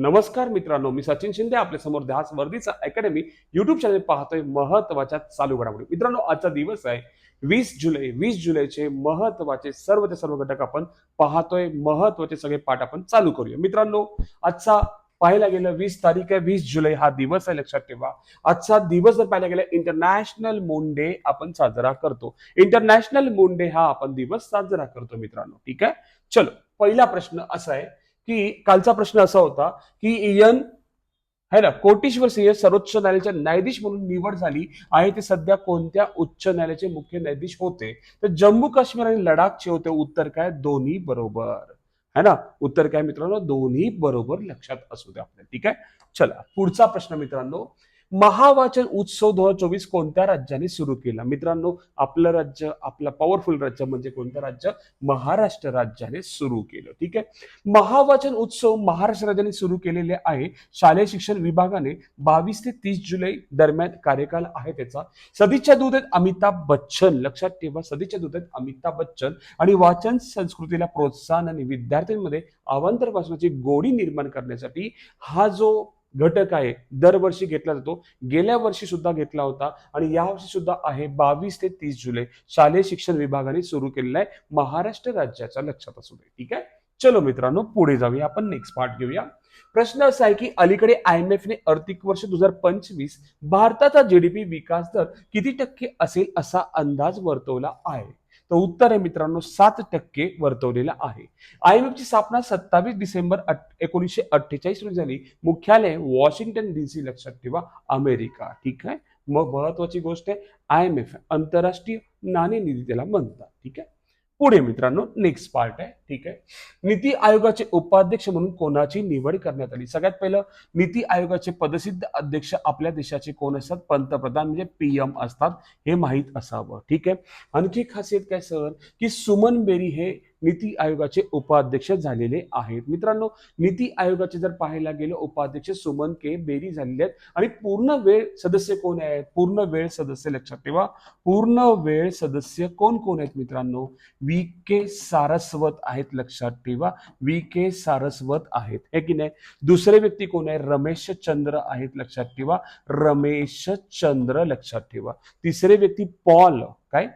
नमस्कार मित्रांनो मी सचिन शिंदे आपल्यासमोर ध्यास वर्दीचा अकॅडमी युट्यूब चॅनल पाहतोय महत्त्वाच्या चालू घडामोडी. मित्रांनो आजचा दिवस आहे वीस जुलै. वीस जुलैचे महत्त्वाचे सर्व ते सर्व घटक आपण पाहतोय. महत्त्वाचे सगळे पाठ आपण चालू करूया. मित्रांनो आजचा पाहायला गेलं वीस तारीख आहे. वीस जुलै हा दिवस आहे लक्षात ठेवा. आजचा दिवस जर पाहायला गेला इंटरनॅशनल मोंडे आपण साजरा करतो. इंटरनॅशनल मोंडे हा आपण दिवस साजरा करतो मित्रांनो. ठीक आहे? चलो पहिला प्रश्न असा आहे की कालचा प्रश्न असा होता की इयन है ना कोटीश्वर सिंह सर्वोच्च न्यायालयाचे न्यायाधीश म्हणून निवड झाली आहे. ते सध्या कोणत्या उच्च न्यायालयाचे मुख्य न्यायाधीश होते? तर जम्मू काश्मीर आणि लडाखचे होते उत्तर काय? दोन्ही बरोबर. है ना? उत्तर काय मित्रांनो? दोन्ही बरोबर लक्षात असू द्या आपल्याला ठीक आहे? चला पुढचा प्रश्न मित्रांनो. महावाचन उत्सव दोन हजार चोवीस कोणत्या राज्याने सुरू केला? मित्रांनो आपलं राज्य आपलं पॉवरफुल राज्य म्हणजे कोणतं राज्य? महाराष्ट्र राज्याने सुरू केलं. ठीक आहे? महावाचन उत्सव महाराष्ट्र राज्याने सुरू केलेले आहे. शालेय शिक्षण विभागाने बावीस ते तीस जुलै दरम्यान कार्यकाल आहे त्याचा. सदिच्छा दूतेत अमिताभ बच्चन. लक्षात ठेवा सदिच्छा दूतेत अमिताभ बच्चन. आणि वाचन संस्कृतीला प्रोत्साहन आणि विद्यार्थ्यांमध्ये अवांतर वाचनाची गोडी निर्माण करण्यासाठी हा जो घटक आहे. दरवर्षी घेतला जातो. गेल्या वर्षी सुद्धा घेतला होता आणि यावर्षी सुद्धा आहे बावीस ते तीस जुलै. शालेय शिक्षण विभागाने सुरू केलेला आहे. महाराष्ट्र राज्याच्या लक्षात असू दे. ठीक आहे? चलो मित्रांनो पुढे जाऊया. आपण नेक्स्ट पार्ट घेऊया. प्रश्न असा आहे की अलीकडे आय एम ने आर्थिक वर्ष दोन हजार पंचवीस भारताचा जीडीपी विकास दर किती टक्के असेल असा अंदाज वर्तवला आहे? तर उत्तर आहे मित्रांनो सात टक्के वर्तवलेला आहे. आय एम ची स्थापना सत्तावीस डिसेंबर एकोणीसशे अठ्ठेचाळीस रोजी झाली. मुख्यालय वॉशिंग्टन डीसी लक्षात ठेवा अमेरिका. ठीक आहे? मग महत्वाची गोष्ट आहे आय एम एफ आंतरराष्ट्रीय नाणेनिधी त्याला म्हणतात. ठीक आहे? पुढे मित्रांनो नेक्स्ट पार्ट आहे. ठीक आहे? नीती आयोगाचे उपाध्यक्ष म्हणून कोणाची निवड करण्यात आली? सगळ्यात पहिलं नीती आयोगाचे पदसिद्ध अध्यक्ष आपल्या देशाचे कोण असतात? पंतप्रधान म्हणजे पीएम असतात हे माहीत असावं. ठीक आहे? आणखी खासियत काय सर? की सुमन बेरी हे नीती आयोगाचे उपाध्यक्ष झालेले आहेत. मित्रांनो नीती आयोगाचे जर पाहायला गेलं उपाध्यक्ष सुमन के. बेरी झालेले आहेत. आणि पूर्ण वेळ सदस्य कोण आहेत? पूर्ण वेळ सदस्य लक्षात ठेवा. पूर्ण वेळ सदस्य कोण कोण आहेत मित्रांनो? व्ही. के. सारस्वत आहेत लक्षात ठेवा. व्ही. के. सारस्वत आहेत. हे की नाही? दुसरे व्यक्ती कोण आहे रमेश चंद्र आहेत लक्षात ठेवा. रमेश चंद्र लक्षात ठेवा. तिसरे व्यक्ती पॉल काय?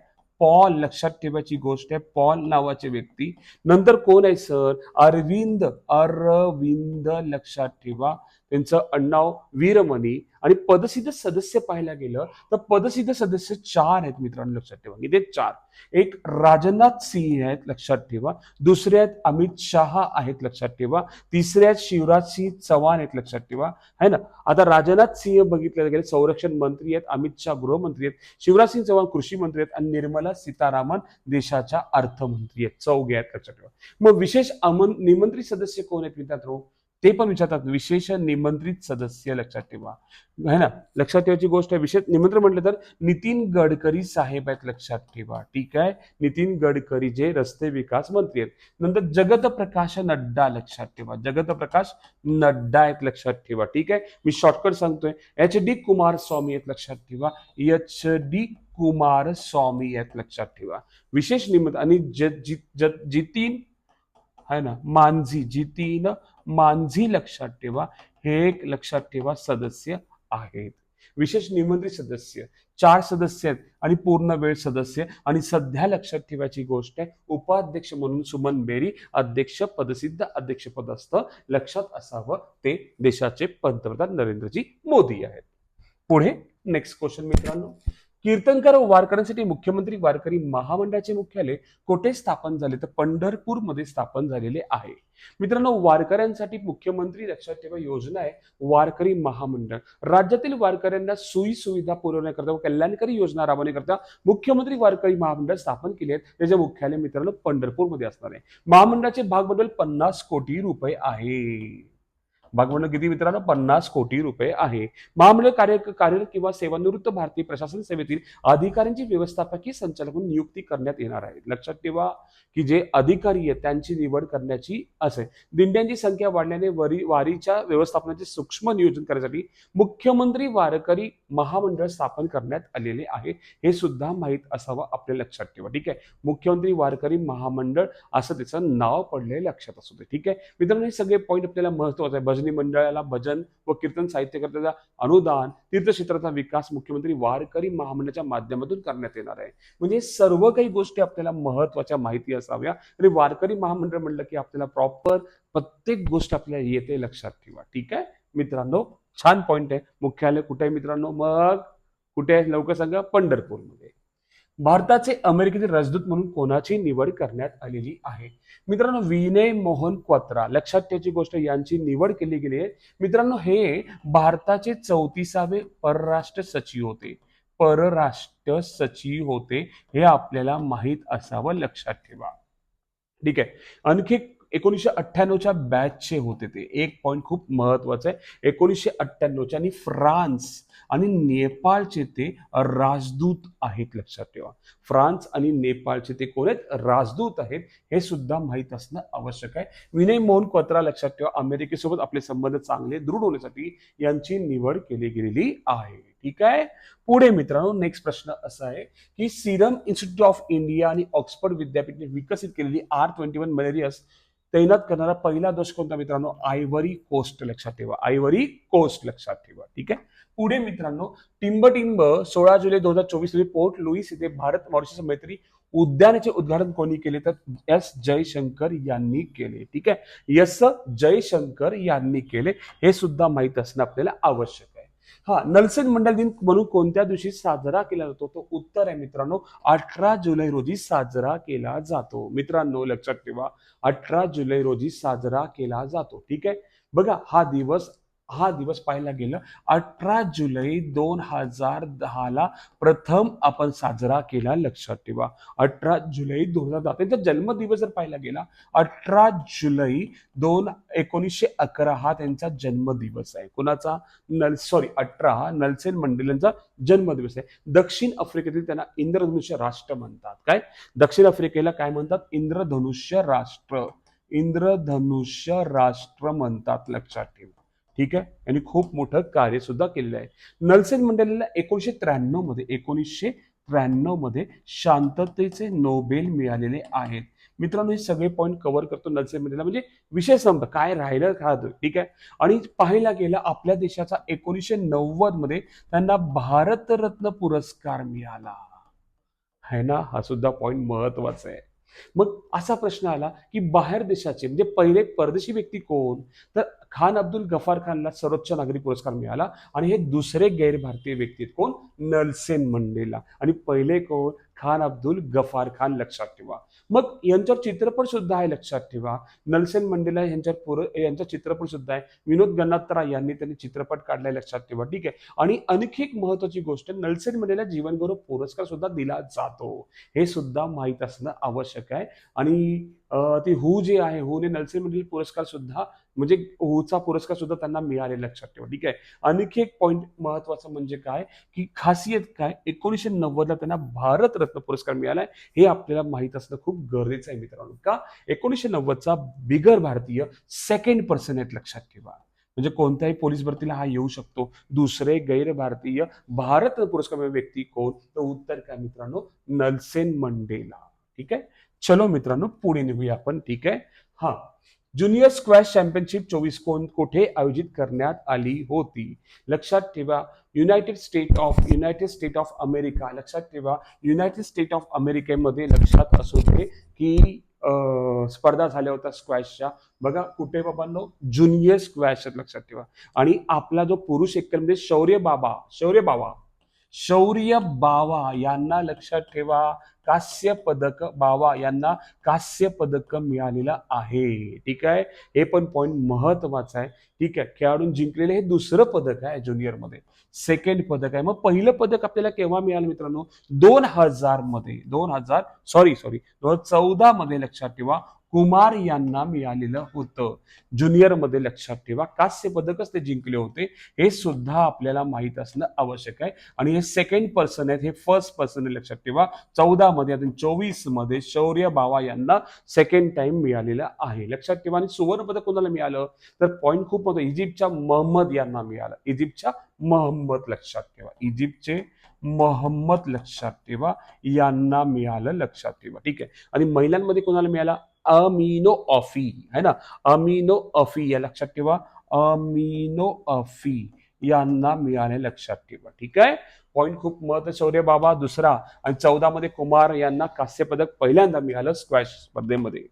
पॉल लक्षात ठेवायची गोष्ट आहे पॉल नावाचे व्यक्ती. नंतर कोण आहे सर? अरविंद. अरविंद लक्षात ठेवा. त्यांचं अण्णाव वीरमणी आणि पदसिद्ध सदस्य पाहायला गेलं तर पदसिद्ध सदस्य चार आहेत मित्रांनो लक्षात ठेवा. किती चार. एक राजनाथ सिंह आहेत लक्षात ठेवा. दुसरे आहेत अमित शहा आहेत लक्षात ठेवा. तिसरे आहेत शिवराज सिंह चव्हाण आहेत लक्षात ठेवा. है ना? आता राजनाथ सिंह बघितले गेले संरक्षण मंत्री आहेत अमित शहा गृहमंत्री आहेत शिवराज सिंह चव्हाण कृषी मंत्री आहेत आणि निर्मला सीतारामन देशाच्या अर्थमंत्री आहेत. चौघे आहेत लक्षात ठेवा. मग विशेष अमन निमंत्रित सदस्य कोण आहेत मित्रांनो? ते पण विचारतात विशेष निमंत्रित सदस्य लक्षात ठेवा. है ना? लक्षात ठेवायची गोष्ट आहे विशेष निमंत्रण म्हटलं तर नितीन गडकरी साहेब आहेत लक्षात ठेवा. ठीक आहे? नितीन गडकरी जे रस्ते विकास मंत्री आहेत. नंतर जगत प्रकाश नड्डा लक्षात ठेवा. जगत प्रकाश नड्डा आहेत लक्षात ठेवा. ठीक आहे? मी शॉर्टकट सांगतोय. एच डी कुमार स्वामी आहेत लक्षात ठेवा. एच डी कुमार स्वामी आहेत लक्षात ठेवा. विशेष निमित्त आणि जितीन है ना? मांझी जितीन मांझी लक्षात ठेवा. हे एक लक्षात ठेवा सदस्य आहेत. विशेष निमंत्रित सदस्य चार सदस्य आहेत आणि पूर्ण वेळ सदस्य. आणि सध्या लक्षात ठेवायची गोष्ट आहे उपाध्यक्ष म्हणून सुमन बेरी अध्यक्ष पदसिद्ध अध्यक्षपद असतं लक्षात असावं ते देशाचे पंतप्रधान नरेंद्रजी मोदी आहेत. पुढे नेक्स्ट क्वेश्चन मित्रांनो. कीर्तनकार व वारकऱ्यांसाठी मुख्यमंत्री वारकरी महामंडळाचे मुख्यालय कोठे स्थापन झाले? तर पंढरपूरमध्ये स्थापन झालेले आहे. मित्रांनो वारकऱ्यांसाठी मुख्यमंत्री लक्षात ठेवा योजना आहे वारकरी महामंडळ. राज्यातील वारकऱ्यांना सोयी सुविधा पुरवण्याकरता व कल्याणकारी योजना राबवण्याकरता मुख्यमंत्री वारकरी महामंडळ स्थापन केले आहेत. त्याचे मुख्यालय मित्रांनो पंढरपूरमध्ये असणार आहे. महामंडळाचे भागभांडवल पन्नास कोटी रुपये आहे. भागभांडवल किती मित्रांनो पन्नास कोटी रुपये आहे. महामंडळ कार्य कार्यरत किंवा सेवानिवृत्त भारतीय प्रशासन सेवेतील अधिकाऱ्यांची व्यवस्थापकीय संचालक म्हणून नियुक्ती करण्यात येणार आहे. लक्षात ठेवा की जे अधिकारी आहेत त्यांची निवड करण्याची असेल दिंड्यांची संख्या वाढल्याने वरी वारीच्या व्यवस्थापनाचे सूक्ष्म नियोजन करण्यासाठी मुख्यमंत्री वारकरी महामंडळ स्थापन करण्यात आलेले आहे. हे सुद्धा माहीत असावं आपल्या लक्षात ठेवा. ठीक आहे? मुख्यमंत्री वारकरी महामंडळ असं त्याचं नाव पडले लक्षात असू दे. ठीक आहे? मित्रांनो हे सगळे पॉईंट आपल्याला महत्त्वाचे आहे भजनी मंडळाला भजन व कीर्तन साहित्यकर्त्याचा अनुदान तीर्थक्षेत्राचा विकास मुख्यमंत्री वारकरी महामंडळाच्या माध्यमातून करण्यात येणार आहे. म्हणजे सर्व काही गोष्टी आपल्याला महत्त्वाच्या माहिती असाव्या. आणि वारकरी महामंडळ म्हणलं की आपल्याला प्रॉपर प्रत्येक गोष्ट आपल्याला येते लक्षात ठेवा. ठीक आहे? मित्रांनो छान पॉईंट आहे. मुख्यालय कुठे आहे मित्रांनो? मग कुठे आहे? लवकर सांगा पंढरपूरमध्ये. भारताचे अमेरिकेतील राजदूत म्हणून कोणाची निवड करण्यात आलेली आहे? मित्रांनो विनय मोहन क्वात्रा लक्षात ठेवायची गोष्ट यांची निवड केली गेली आहे. मित्रांनो हे भारताचे चौतीसावे परराष्ट्र सचिव होते. परराष्ट्र सचिव होते हे आपल्याला माहीत असावं. लक्षात ठेवा. ठीक आहे. आणखी एकोणीसशे अठ्ठ्याण्णवच्या बॅचचे होते ते. एक पॉईंट खूप महत्वाचं आहे. एकोणीसशे अठ्ठ्याण्णवच्या आणि फ्रान्स आणि नेपाळचे ते राजदूत आहेत लक्षात ठेवा. फ्रान्स आणि नेपाळचे ते कोण आहेत? राजदूत आहेत. हे सुद्धा माहीत असणं आवश्यक आहे. विनय मोहन क्वत्रा लक्षात ठेवा अमेरिकेसोबत आपले संबंध चांगले दृढ होण्यासाठी यांची निवड केली गेलेली आहे. ठीक आहे? पुढे मित्रांनो नेक्स्ट प्रश्न असा आहे की सिरम इन्स्टिट्यूट ऑफ इंडिया आणि ऑक्सफर्ड विद्यापीठने विकसित केलेली आर ट्वेंटी वन मलेरियस तैनात करणारा पहिला दोष कोणता मित्रांनो? आयव्हरी कोस्ट लक्षात ठेवा. आयव्हरी कोस्ट लक्षात ठेवा. ठीक आहे? पुढे मित्रांनो टिंबटिंब सोळा जुलै दोन हजार चोवीस रोजी पोर्ट लुईस येथे भारत मॉरिशस मैत्री उद्यानाचे उद्घाटन कोणी केले? तर एस जयशंकर यांनी केले. ठीक आहे? एस जयशंकर यांनी केले. हे सुद्धा माहीत असणं आपल्याला आवश्यक आहे. हा नलसेन मंडल दिन म्हणून कोणत्या दिवशी साजरा केला जातो? तो उत्तर आहे मित्रांनो अठरा जुलै रोजी साजरा केला जातो. मित्रांनो लक्षात ठेवा अठरा जुलै रोजी साजरा केला जातो. ठीक आहे? बघा हा दिवस हा दिवस पाहायला गेलं अठरा जुलै दोन हजार दहाला प्रथम आपण साजरा केला लक्षात ठेवा. अठरा जुलै दोन हजार दहा त्यांचा जन्मदिवस जर पाहिला गेला अठरा जुलै दोन एकोणीसशे अकरा हा त्यांचा जन्मदिवस आहे. कुणाचा? नल सॉरी अठरा हा नलसेन मंडेलांचा जन्मदिवस आहे. दक्षिण आफ्रिकेतील त्यांना इंद्रधनुष्य राष्ट्र म्हणतात. काय? दक्षिण आफ्रिकेला काय म्हणतात? इंद्रधनुष्य राष्ट्र. इंद्रधनुष्य राष्ट्र म्हणतात लक्षात ठेवा. ठीक आहे? यांनी खूप मोठं कार्य सुद्धा केलेलं आहे. नलसेन मंडेलाला एकोणीसशे त्र्याण्णवमध्ये एकोणीसशे त्र्याण्णवमध्ये शांततेचे नोबेल मिळालेले आहेत. मित्रांनो हे सगळे पॉईंट कव्हर करतो नलसेन मंडेला. म्हणजे विषय संपत काय राहिलं? राहतं ठीक आहे? आणि पाहायला गेलं आपल्या देशाचा एकोणीसशे नव्वदमध्ये त्यांना भारतरत्न पुरस्कार मिळाला. है ना? हा सुद्धा पॉईंट महत्त्वाचा आहे. मग असा प्रश्न आला की बाहेर देशाचे म्हणजे पहिले परदेशी व्यक्ती कोण? तर खान अब्दुल गफार खानला सर्वोच्च नागरी पुरस्कार मिळाला आणि हे दुसरे गैर भारतीय व्यक्ती आहेत कोण? Nelson Mandela. आणि पहिले कोण? खान अब्दुल गफार खान लक्षात ठेवा. मग यांच्यावर चित्रपट सुद्धा आहे लक्षात ठेवा. नलसेन मंडेला यांच्यावर पुर यांचा चित्रपट सुद्धा आहे. विनोद गन्नात्रा यांनी त्यांनी चित्रपट काढलाय लक्षात ठेवा. ठीक आहे? आणि आणखी एक महत्वाची गोष्ट नलसेन मंडेला जीवनगौरव पुरस्कार सुद्धा दिला जातो. हे सुद्धा माहीत असणं आवश्यक आहे. आणि ती हू जे आहे हूने नल्सेन मधील पुरस्कार सुद्धा म्हणजे हूचा पुरस्कार सुद्धा त्यांना मिळाले लक्षात ठेवा ठीक आहे? आणखी एक पॉईंट महत्वाचं म्हणजे काय? की खासियत काय? एकोणीसशे नव्वदला त्यांना भारतरत्न पुरस्कार मिळालाय हे आपल्याला माहीत असणं खूप गरजेचं आहे मित्रांनो का? एकोणीसशे नव्वदचा बिगर भारतीय सेकंड पर्सन आहेत लक्षात ठेवा. म्हणजे कोणत्याही पोलीस भरतीला हा येऊ शकतो. दुसरे गैर भारतीय भारत पुरस्कार व्यक्ती कोण? तर उत्तर काय मित्रांनो? नलसेन मंडेला ठीक आहे? चलो मित्रांनो पुढे निघूया आपण ठीक आहे? हा. ज्युनियर स्क्वॅश चॅम्पियनशिप चोवीस कोण कुठे आयोजित करण्यात आली होती? लक्षात ठेवा United State of United State of America लक्षात ठेवा युनायटेड स्टेट ऑफ अमेरिकेमध्ये लक्षात असू दे की स्पर्धा झाल्या होत्या स्क्वॅशच्या बघा कुठे बाबांनो? ज्युनियर स्क्वॅश लक्षात ठेवा. आणि आपला जो पुरुष एकल म्हणजे शौर्य बाबा शौर्य बाबा शौर्य बावा यांना लक्षात ठेवा. कास्य पदक बावा यांना कास्य पदक मिळालेलं आहे. ठीक आहे? हे पण पॉईंट महत्वाचं आहे. ठीक आहे? खेळाडून जिंकलेले हे दुसरं पदक आहे ज्युनियरमध्ये. सेकंड पदक आहे. मग पहिलं पदक आपल्याला केव्हा मिळालं मित्रांनो? दोन हजारमध्ये. दोन हजार सॉरी सॉरी दोन हजार चौदा मध्ये लक्षात ठेवा. कुमार यांना मिळालेलं होतं. ज्युनियरमध्ये लक्षात ठेवा कांस्य पदकच ते जिंकले होते. हे सुद्धा आपल्याला माहीत असणं आवश्यक आहे. आणि हे सेकंड पर्सन आहेत हे फर्स्ट पर्सन लक्षात ठेवा. चौदामध्ये आणि चोवीसमध्ये शौर्य बावा यांना सेकंड टाइम मिळालेला आहे. लक्षात ठेवा आणि सुवर्ण पदक कोणाला मिळालं? तर पॉईंट खूप होतं इजिप्तच्या महम्मद यांना मिळालं. इजिप्तच्या मोहम्मद लक्षात ठेवा. इजिप्तचे महम्मद लक्षात ठेवा. यांना मिळालं लक्षात ठेवा. ठीक आहे. आणि महिलांमध्ये कोणाला मिळाला? अमिनो ऑफी है ना? अमिनो अफी या लक्षात ठेवा. अमिनो अफी यांना मिळाले लक्षात ठेवा ठीक आहे? पॉईंट खूप महत्त्व शौर्य बाबा दुसरा. आणि चौदा मध्ये कुमार यांना कांस्य पदक पहिल्यांदा मिळालं स्क्वॅश स्पर्धेमध्ये.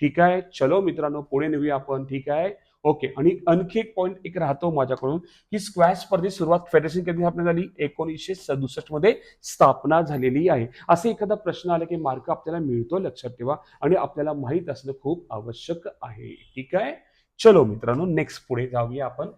ठीक आहे? चलो मित्रांनो पुढे नेऊया आपण ठीक आहे? ओके आणि आणखी एक पॉईंट एक राहतो माझ्याकडून की स्क्वॅश स्पर्धेची सुरुवात फेडरेशन कधी स्थापना झाली एकोणीसशे सदुसष्टमध्ये स्थापना झालेली आहे. असे एखादा प्रश्न आला की मार्क आपल्याला मिळतो लक्षात ठेवा आणि आपल्याला माहीत असणं खूप आवश्यक आहे. ठीक आहे? चलो मित्रांनो नेक्स्ट पुढे जाऊया आपण.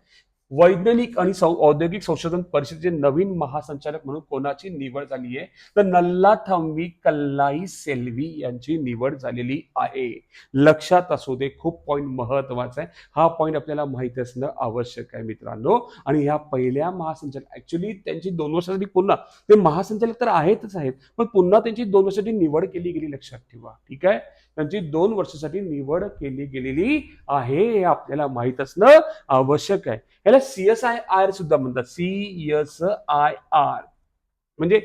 वैज्ञानिक आणि औद्योगिक संशोधन परिषदेचे नवीन महासंचालक म्हणून कोणाची निवड झाली आहे तर नल्लाथंबी कल्लाई सेल्वी यांची निवड झालेली आहे. लक्षात असू दे खूप पॉईंट महत्त्वाचा आहे. हा पॉईंट आपल्याला माहिती असणं आवश्यक आहे मित्रांनो. आणि ह्या पहिल्या महासंचालक ऍक्च्युली त्यांची दोन वर्षासाठी पुन्हा ते महासंचालक तर आहेतच आहेत पण पुन्हा त्यांची दोन वर्षासाठी निवड केली गेली लक्षात ठेवा. ठीक आहे? त्यांची दोन वर्षासाठी निवड केली गेलेली आहे हे आपल्याला माहीत असणं आवश्यक आहे. याला सीएसआय आर सुद्धा म्हणतात. सी एस आय आर म्हणजे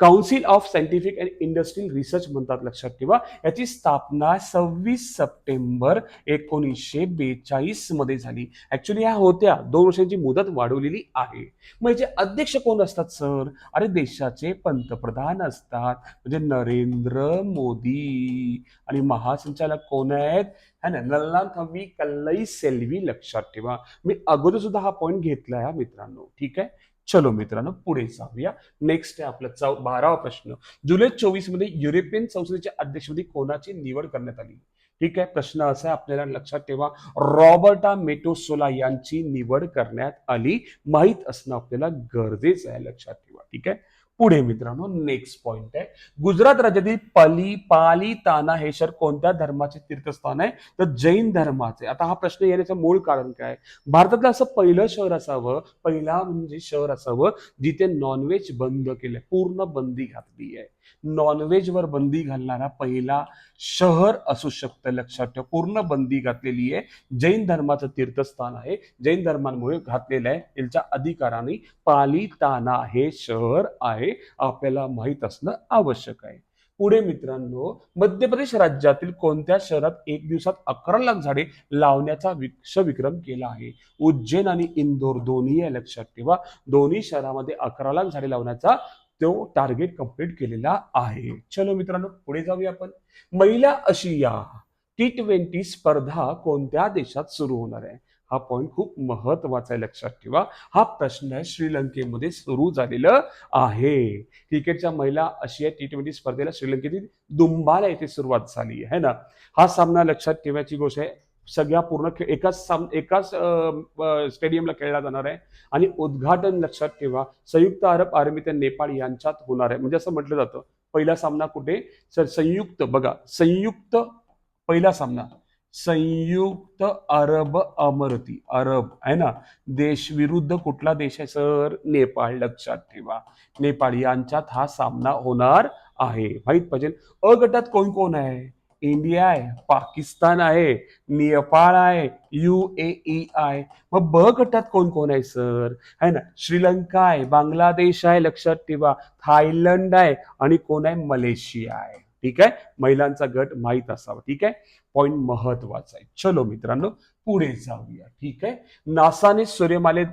Council of Scientific and Industrial Research म्हणतात लक्षात ठेवा. याची स्थापना सव्वीस सप्टेंबर एकोणीसशे बेचाळीसमध्ये झाली. ऍक्च्युली ह्या होत्या. दोन वर्षांची मुदत वाढवलेली आहे. मग याचे अध्यक्ष कोण असतात सर? अरे देशाचे पंतप्रधान असतात. म्हणजे नरेंद्र मोदी. आणि महासंचालक कोण आहेत? है ना नल्ला थम्मी कल्लई सेल्वी लक्षात ठेवा. मी अगोदर सुद्धा हा पॉईंट घेतलाय आहे मित्रांनो. ठीक आहे? चलो मित्रांनो पुढे जाऊया. नेक्स्ट आहे आपला चौ बारावा प्रश्न. जुलै चोवीसमध्ये युरोपियन संसदेच्या अध्यक्षपदी कोणाची निवड करण्यात आली? ठीक आहे प्रश्न असा आहे आपल्याला लक्षात ठेवा. रॉबर्टा मेटोसोला यांची निवड करण्यात आली. माहीत असणं आपल्याला गरजेचं आहे लक्षात ठेवा. ठीक आहे? पुढे मित्रांनो नेक्स्ट पॉइंट आहे. गुजरात राज्यातील पली पाली ताना हे शहर कोणत्या धर्माचे तीर्थस्थान आहे? तर जैन धर्माचे. आता हा प्रश्न येण्याचं मूळ कारण काय? भारतातलं असं पहिलं शहर असावं पहिला म्हणजे शहर असावं जिथे नॉनव्हेज बंद केलंय पूर्ण बंदी घातली आहे. नॉनव्हेज वर बंदी घालणारा पहिला शहर असू शकतं लक्षात ठेवा. पूर्ण बंदी घातलेली आहे. जैन धर्माचं तीर्थस्थान आहे. जैन धर्मांमुळे घातलेलं आहे त्यांच्या अधिकाराने पालिताना हे शहर आहे आपल्याला माहीत असणं आवश्यक आहे. पुढे मित्रांनो मध्य प्रदेश राज्यातील कोणत्या शहरात एक दिवसात अकरा लाख झाडे लावण्याचा विश्वविक्रम केला आहे? उज्जैन आणि इंदोर दोन्ही आहे लक्षात ठेवा. दोन्ही शहरामध्ये अकरा लाख झाडे लावण्याचा तो टार्गेट कंप्लीट केलेला आहे. चलो मित्रांनो पुढे जाऊया आपण. महिला आशिया टी ट्वेंटी स्पर्धा कोणत्या देशात सुरू होणार आहे? हा पॉईंट खूप महत्त्वाचा आहे लक्षात ठेवा. हा प्रश्न आहे श्रीलंकेमध्ये सुरू झालेलं आहे. क्रिकेटच्या महिला आशिया टी ट्वेंटी स्पर्धेला श्रीलंकेतील दुंबाला येथे सुरुवात झाली आहे ना? हा सामना लक्षात ठेवायची गोष्ट आहे. सगळ्या पूर्ण खेळ एकाच साम एकाच स्टेडियमला खेळला जाणार आहे. आणि उद्घाटन लक्षात ठेवा संयुक्त अरब आर्मी ते नेपाळ यांच्यात होणार आहे. म्हणजे असं म्हटलं जातं पहिला सामना कुठे? सर संयुक्त बघा संयुक्त पहिला सामना. संयुक्त अरब अमरती अरब आहे ना? देश विरुद्ध कुठला देश आहे सर? नेपाळ लक्षात ठेवा. नेपाळ यांच्यात हा सामना होणार आहे. माहीत पाहिजे? अ गटात कोण कोण आहे? इंडिया आहे पाकिस्तान आहे नेपाळ आहे यू ए ई आहे. मग ब गटात कोण कोण आहे सर? है ना? श्रीलंका आहे बांगलादेश आहे लक्षात ठेवा. थायलंड आहे आणि कोण आहे? मलेशिया आहे. ठीक आहे? महिलांचा गट माहीत असावा. ठीक आहे? पॉइंट महत्त्वाचा आहे. चलो मित्रांनो पुढे जाऊया. ठीक आहे? नासाने सूर्यमाले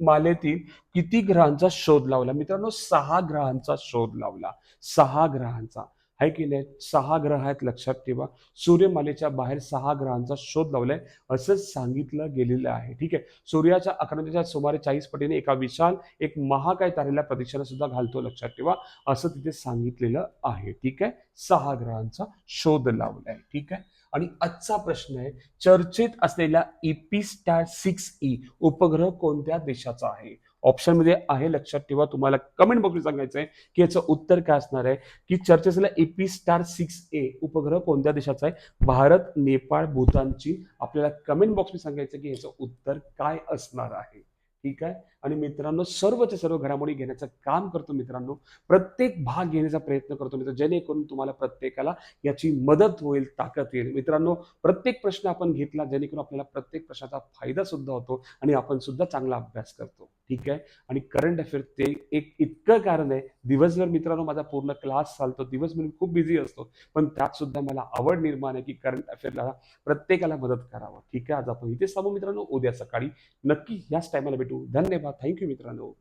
मालेतील किती ग्रहांचा शोध लावला? मित्रांनो सहा ग्रहांचा शोध लावला. सहा ग्रहांचा. आहे की नाही? सहा ग्रह आहेत लक्षात ठेवा. सूर्यमालेच्या बाहेर सहा ग्रहांचा शोध लावलाय. असं सांगितलं गेलेलं आहे. ठीक आहे? सूर्याच्या अकराच्या सुमारे चाळीस पटीने एका विशाल एक महाकाय तारेला प्रदक्षिणा सुद्धा घालतो लक्षात ठेवा. असं तिथे सांगितलेलं आहे. ठीक आहे? सहा ग्रहांचा शोध लावलाय. ठीक आहे? आणि आजचा प्रश्न आहे चर्चेत असलेला इपी स्टार सिक्स ई उपग्रह कोणत्या देशाचा आहे? ऑप्शनमध्ये आहे लक्षात ठेवा. तुम्हाला कमेंट बॉक्समध्ये सांगायचं आहे की याचं उत्तर काय असणार आहे? की चर्चेसला एपी स्टार सिक्स ए उपग्रह कोणत्या देशाचा आहे? भारत नेपाळ भूतानची. आपल्याला कमेंट बॉक्समध्ये सांगायचं की याचं उत्तर काय असणार आहे? ठीक आहे? आणि मित्रांनो सर्वच्या सर्व घडामोडी घेण्याचं काम करतो मित्रांनो. प्रत्येक भाग घेण्याचा प्रयत्न करतो मित्र जेणेकरून तुम्हाला प्रत्येकाला याची मदत होईल ताकद येईल. मित्रांनो प्रत्येक प्रश्न आपण घेतला जेणेकरून आपल्याला प्रत्येक प्रश्नाचा फायदा सुद्धा होतो आणि आपण सुद्धा चांगला अभ्यास करतो. ठीक आहे? आणि करंट अफेअर ते एक इतकं कारण आहे दिवसभर मित्रांनो माझा पूर्ण क्लास चालतो दिवसभर मी खूप बिझी असतो पण त्यात सुद्धा मला आवड निर्माण आहे की करंट अफेअरला प्रत्येकाला मदत करावं. ठीक आहे? आज आपण इथे सांगू मित्रांनो उद्या सकाळी नक्की याच टायमाला भेटू. धन्यवाद. थँक्यू मित्रांनो.